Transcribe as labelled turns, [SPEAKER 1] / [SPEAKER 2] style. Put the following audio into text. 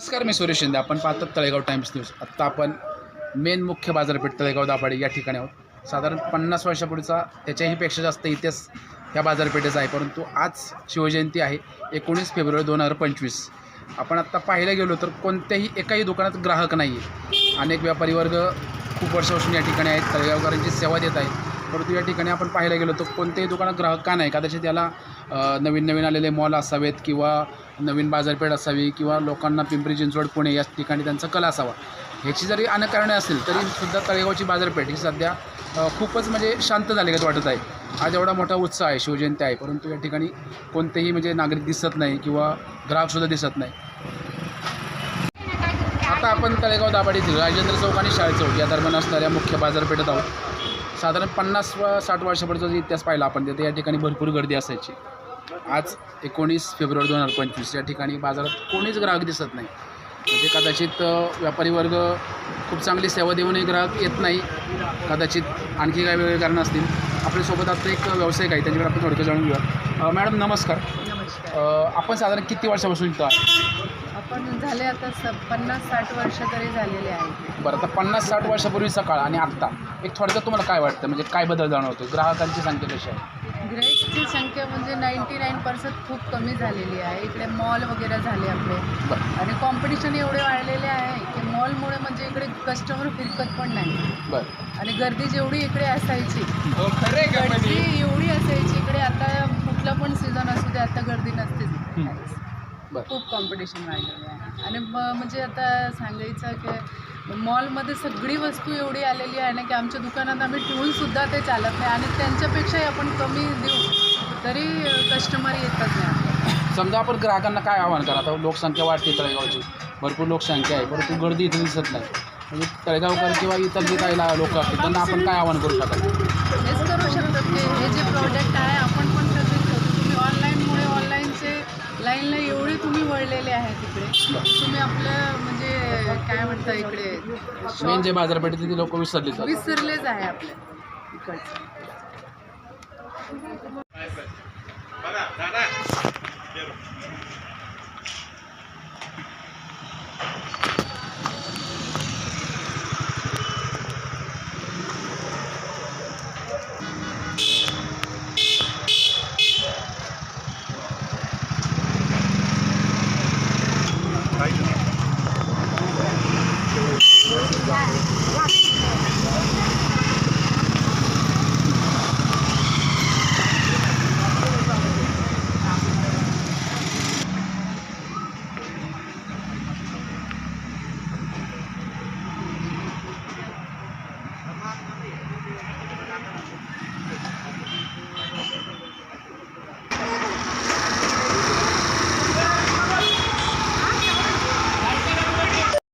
[SPEAKER 1] नमस्कार मी सुरेश शिंदे. आपण पाहतात तळेगाव टाइम्स न्यूज. आत्ता आपण मेन मुख्य बाजारपेठ तळेगाव दाभाडे या ठिकाणी आहोत. साधारण पन्नास वर्षापूर्वीचा त्याच्याही पेक्षा जास्त इतिहास ह्या बाजारपेठेचा आहे. परंतु आज शिवजयंती आहे एकोणीस फेब्रुवारी दोन हजार पंचवीस. आपण आत्ता पाहायला गेलो तर कोणत्याही एकाही दुकानात ग्राहक नाही आहे अनेक व्यापारी वर्ग खूप वर्षापासून या ठिकाणी आहेत तळेगावकरांची सेवा देत आहेत. परंतु या ठिकाणी आपण पाहायला गेलो तर कोणत्याही दुकानात ग्राहक का नाही? कदाचित त्याला नवीन नवीन आलेले मॉल असावेत किंवा नवीन बाजारपेठ असावी किंवा लोकांना पिंपरी चिंचवड पुणे या ठिकाणी त्यांचा कला असावा. ह्याची जरी अनेक कारणे असतील तरी सुद्धा तळेगावची बाजारपेठ ही सध्या खूपच म्हणजे शांत झाली का वाटत आहे. आज एवढा मोठा उत्साह आहे शिवजयंती आहे. परंतु या ठिकाणी कोणतेही म्हणजे नागरिक दिसत नाही किंवा ग्राहकसुद्धा दिसत नाही. आता आपण तळेगाव दाबाडीतील राजेंद्र चौक आणि शाळे चौक या दरम्यान असणाऱ्या मुख्य बाजारपेठेत आहोत. साधारण पन्नास व साठ वर्षापर्यंत जो इतिहास पाहिला आपण तिथे या ठिकाणी भरपूर गर्दी असायची. आज एकोणीस फेब्रुवारी दोन हजार पंचवीस. या ठिकाणी बाजारात कोणीच ग्राहक दिसत नाही. म्हणजे कदाचित व्यापारी वर्ग खूप चांगली सेवा देऊनही ग्राहक येत नाही. कदाचित आणखी काही वेगळे कारणं असतील. आपल्यासोबत आता एक व्यावसायिक आहे त्यांच्याकडे आपण थोडक्यात जाणून घेऊया. मॅडम नमस्कार. आपण साधारण किती वर्षापासून इथं आहे
[SPEAKER 2] आपण झाले आता स पन्नास साठ वर्ष तरी झालेले आहेत
[SPEAKER 1] बरं आता पन्नास साठ वर्षापूर्वीचा काळ आणि आत्ता. एक थोडक्यात तुम्हाला काय वाटतं? म्हणजे काय बदल जाणवतो? ग्राहकांची संख्या कशी आहे?
[SPEAKER 2] ग्रेसची संख्या म्हणजे नाईंटी नाईन पर्सेंट खूप कमी झालेली आहे. इकडे मॉल वगैरे झाले आपले.
[SPEAKER 1] बरं.
[SPEAKER 2] आणि कॉम्पिटिशन एवढे वाढलेले आहे की मॉलमुळे म्हणजे इकडे कस्टमर फिरकत पण नाही.
[SPEAKER 1] बरं.
[SPEAKER 2] आणि गर्दी जेवढी इकडे असायची गर्दी एवढी असायची इकडे आता कुठला पण सीझन असू दे आता गर्दी नसतेच
[SPEAKER 1] बरं.
[SPEAKER 2] खूप कॉम्पिटिशन वाढलेलं आहे. आणि म- म्हणजे आता सांगायचं की मॉलमध्ये सगळी वस्तू एवढी आलेली आहे ना की आमच्या दुकानात आम्ही ठेवून सुद्धा ते चालत नाही आणि त्यांच्यापेक्षाही आपण कमी देऊ तरी कस्टमर येतच नाही.
[SPEAKER 1] समजा आपण ग्राहकांना काय आव्हान करा आता लोकसंख्या वाढते तळेगावची. भरपूर लोकसंख्या आहे. परंतु गर्दी इथे दिसत नाही. म्हणजे तळेगावकर किंवा इतर जे काही लोक असतील त्यांना आपण काय आव्हान करू शकाल?
[SPEAKER 2] हेच करू शकतात की हे जे प्रॉडक्ट आहे आपण इकडे तुम्ही आपलं म्हणजे काय म्हणता इकडे?
[SPEAKER 1] मेन जे बाजारपेठेत ती लोक विसरली जातात.
[SPEAKER 2] विसरलेच आहे आपल्या इकडचं